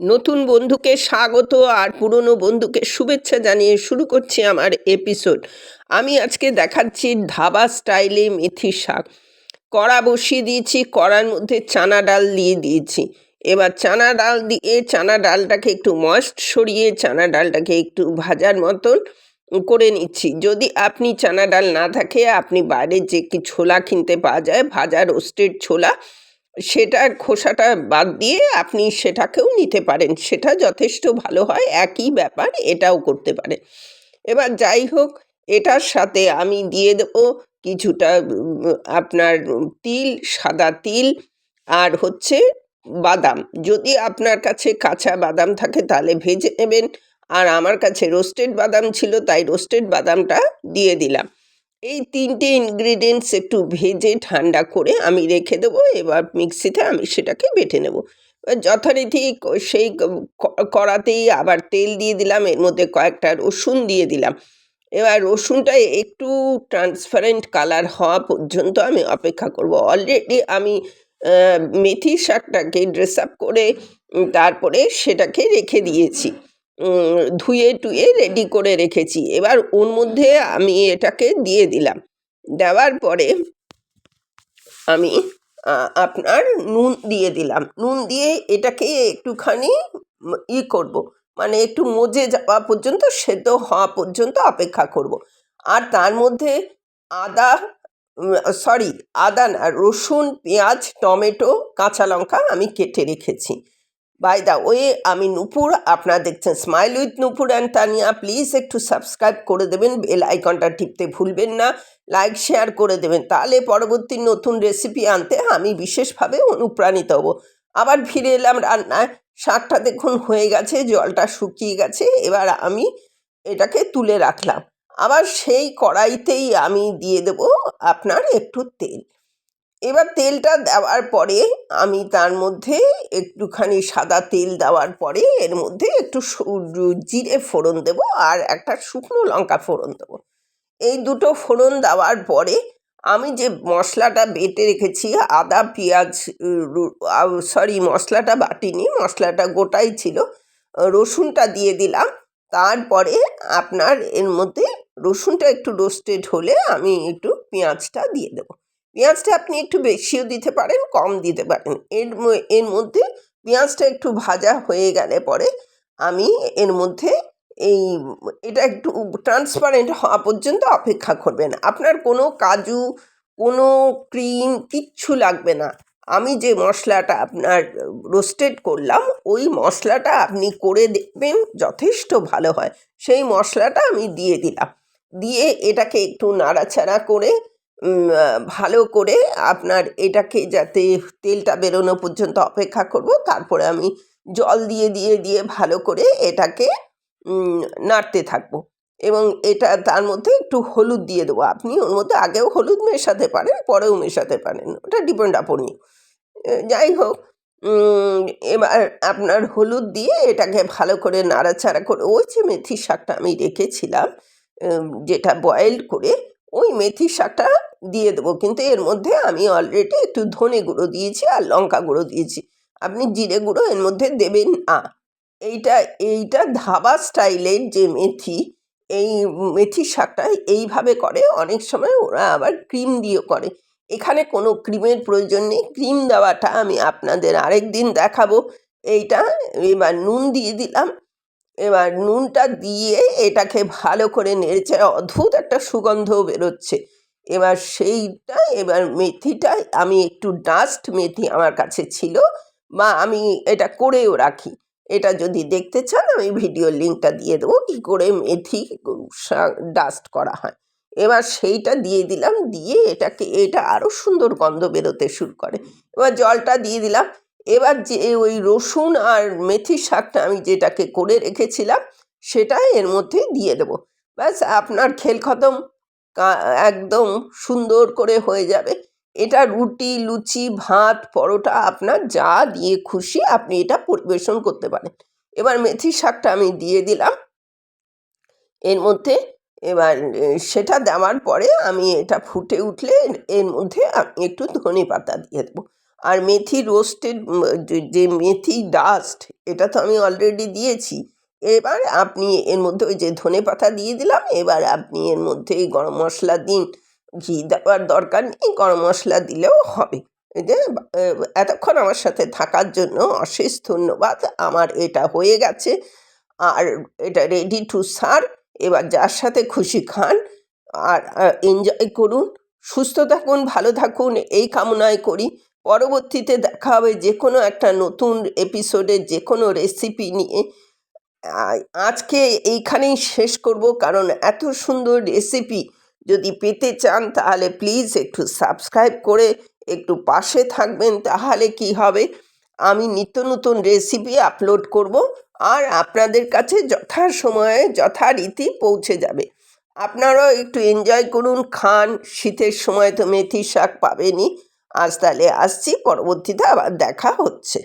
নতুন বন্ধুকে স্বাগত আর পুরনো বন্ধুকে শুভেচ্ছা জানিয়ে শুরু করছি আমার এপিসোড আমি আজকে দেখাচ্ছি ধাবা স্টাইলে মেথি শাক। কড়া বসিয়ে দিয়েছি, কড়ার মধ্যে চানা ডাল দিয়ে দিয়েছি। এবার চানা ডাল দিয়ে, চানা ডালটাকে একটু ময়েস্ট সরিয়ে, চানা ডালটাকে একটু ভাজার মতন করে নিচ্ছি। যদি আপনি চানা ডাল না থাকে, আপনি বাইরে যে কি ছোলা কিনতে পাওয়া যায়, ভাজা রোস্টেড ছোলা সেটা খোসাটা বাদ দিয়ে আপনি সেটাকেও নিতে পারেন। সেটা যথেষ্ট ভালো হয়, একই ব্যাপার এটাও করতে পারে। এবার যাই হোক, এটার সাথে আমি দিয়ে দেবো কিছুটা আপনার তিল, সাদা তিল আর হচ্ছে বাদাম। যদি আপনার কাছে কাঁচা বাদাম থাকে তাহলে ভেজে নেবেন। আর আমার কাছে রোস্টেড বাদাম ছিল তাই রোস্টেড বাদামটা দিয়ে দিলাম। এই তিনটে ইনগ্রিডিয়েন্টস একটু ভেজে ঠান্ডা করে আমি রেখে দেবো, এবার মিক্সিতে আমি সেটাকে বেটে নেব। যথারীতি সেই কড়াতেই আবার তেল দিয়ে দিলাম, এর মধ্যে কয়েকটা রসুন দিয়ে দিলাম। এবার রসুনটা একটু ট্রান্সপারেন্ট কালার হওয়া পর্যন্ত আমি অপেক্ষা করব। অলরেডি আমি মেথি শাকটাকে ড্রেস আপ করে তারপরে সেটাকে রেখে দিয়েছি। ধুয়ে টুয়ে রেডি করে রেখেছি। এবার ওর মধ্যে আমি এটাকে দিয়ে দিলাম। দেওয়ার পরে আমি আপনার নুন দিয়ে দিলাম। নুন দিয়ে এটাকে একটুখানি ই করব। মানে একটু মজে যাওয়া পর্যন্ত, সেদ্ধ হওয়া পর্যন্ত অপেক্ষা করব। আর তার মধ্যে আদা সরি আদা না, রসুন, পেঁয়াজ, টমেটো, কাঁচা লঙ্কা আমি কেটে রেখেছি। বাই দা ওয়ে আমি নূপুর, আপনারা দেখছেন smile with Nupur and Tania please একটু সাবস্ক্রাইব করে দেবেন বেল আইকনটা টিপতে ভুলবেন না। লাইক শেয়ার করে দেবেন। তাহলে পরবর্তী নতুন রেসিপি আনতে আমি বিশেষভাবে অনুপ্রাণিত হব। আবার ফিরে এলাম রান্নায়। শাকটা দেখুন হয়ে গেছে, জলটা শুকিয়ে গেছে। এবার আমি এটাকে তুলে রাখলাম। আবার সেই কড়াইতেই আমি দিয়ে দেব আপনার একটু তেল। এবার তেলটা দেওয়ার পরে আমি তার মধ্যে একটুখানি সাদা তেল দেওয়ার পরে এর মধ্যে একটু জিরে ফোড়ন দেব আর একটা শুকনো লঙ্কা ফোড়ন দেবো। এই দুটো ফোড়ন দেওয়ার পরে আমি যে মশলাটা বেটে রেখেছি, আদা, পেঁয়াজ সরি মশলাটা বাটিনি, মশলাটা গোটাই ছিল, রসুনটা দিয়ে দিলাম। তারপরে আপনার এর মধ্যে রসুনটা একটু রোস্টেড হলে আমি একটু পেঁয়াজটা দিয়ে দেবো। পেঁয়াজটা আপনি একটু বেশিও দিতে পারেন, কম দিতে পারেন। এর এর মধ্যে পেঁয়াজটা একটু ভাজা হয়ে গেলে পরে আমি এর মধ্যে এই, এটা একটু ট্রান্সপারেন্ট হওয়া পর্যন্ত অপেক্ষা করবেন। আপনার কোনো কাজু, কোনো ক্রিম কিচ্ছু লাগবে না। আমি যে মশলাটা আপনার রোস্টেড করলাম, ওই মশলাটা আপনি করে দেখবেন যথেষ্ট ভালো হয়। সেই মশলাটা আমি দিয়ে দিলাম। দিয়ে এটাকে একটু নাড়াচাড়া করে ভালো করে আপনার এটাকে যাতে তেলটা বেরোনো পর্যন্ত অপেক্ষা করব। তারপরে আমি জল দিয়ে দিয়ে দিয়ে ভালো করে এটাকে নাড়তে থাকব। এবং এটা তার মধ্যে একটু হলুদ দিয়ে দেবো। আপনি ওর মধ্যে আগেও হলুদ মেশাতে পারেন, পরেও মেশাতে পারেন। ওটা ডিপেন্ড আপন যাই হোক এবার আপনার হলুদ দিয়ে এটাকে ভালো করে নাড়াচাড়া করে, ওই যে মেথি শাকটা আমি রেখেছিলাম যেটা বয়েল করে, ওই মেথি শাকটা দিয়ে দেবো। কিন্তু এর মধ্যে আমি অলরেডি একটু ধনে গুঁড়ো দিয়েছি আর লঙ্কা গুঁড়ো দিয়েছি। আপনি জিরে গুঁড়ো এর মধ্যে দেবেন না। এইটা এইটা ধাবা স্টাইলের যে মেথি, এই মেথি শাকটা এইভাবে করে অনেক সময় ওরা আবার ক্রিম দিয়েও করে। এখানে কোনো ক্রিমের প্রয়োজন নেই। ক্রিম দেওয়াটা আমি আপনাদের আরেক দিন দেখাবো। এইটা এবার নুন দিয়ে দিলাম। এবার নুনটা দিয়ে এটাকে ভালো করে নেড়েছে অদ্ভুত একটা সুগন্ধ বেরোচ্ছে। এবার সেইটা এবার মেথিটা আমি একটু ডাস্ট মেথি আমার কাছে ছিল বা আমি এটা করেও রাখি। এটা যদি দেখতে চান, আমি ভিডিও লিঙ্কটা দিয়ে দেবো, কী করে মেথি ডাস্ট করা হয়। এবার সেইটা দিয়ে দিলাম, দিয়ে এটাকে, এটা আরও সুন্দর গন্ধ বেরোতে শুরু করে। এবার জলটা দিয়ে দিলাম। এবার যে ওই রসুন আর মেথি শাকটা আমি যেটাকে করে রেখেছিলাম সেটা এর মধ্যে দিয়ে দেবো। ব্যাস, আপনার খেল খতম। একদম সুন্দর করে হয়ে যাবে। এটা রুটি, লুচি, ভাত, পরোটা আপনার যা দিয়ে খুশি আপনি এটা পরিবেশন করতে পারেন। এবার মেথি শাকটা আমি দিয়ে দিলাম। এর মধ্যে এবার সেটা দেওয়ার পরে আমি এটা ফুটে উঠলে এর মধ্যে আমি একটু ধনে পাতা দিয়ে দেবো। আর মেথি রোস্টেড যে মেথি ডাস্ট এটা তো আমি অলরেডি দিয়েছি। এবার আপনি এর মধ্যে ওই যে ধনে পাতা দিয়ে দিলাম, এবার আপনি এর মধ্যে এই গরম মশলা দিন। ঘি দেওয়ার দরকার নেই, গরম মশলা দিলেও হবে। যে এতক্ষণ আমার সাথে থাকার জন্য অশেষ ধন্যবাদ। আমার এটা হয়ে গেছে। আর এটা রেডি টু সার্ভ এবার যার সাথে খুশি খান আর এনজয় করুন। সুস্থ থাকুন, ভালো থাকুন, এই কামনায় করি। পরবর্তীতে দেখা হবে যে কোনো একটা নতুন এপিসোডে যে কোনো রেসিপি নিয়ে। আজকে এইখানেই শেষ করব কারণ এত সুন্দর রেসিপি যদি পেতে চান তাহলে প্লিজ একটু সাবস্ক্রাইব করে একটু পাশে থাকবেন তাহলে কি হবে? আমি নিত্য নতুন রেসিপি আপলোড করব আর আপনাদের কাছে যথাসময়ে, যথারীতি পৌঁছে যাবে। আপনারাও একটু এনজয় করুন, খান, শীতের সময় তো মেথি শাক পাবেনই। আজ তাহলে আসছি, পরবর্তীতে আবার দেখা হচ্ছে।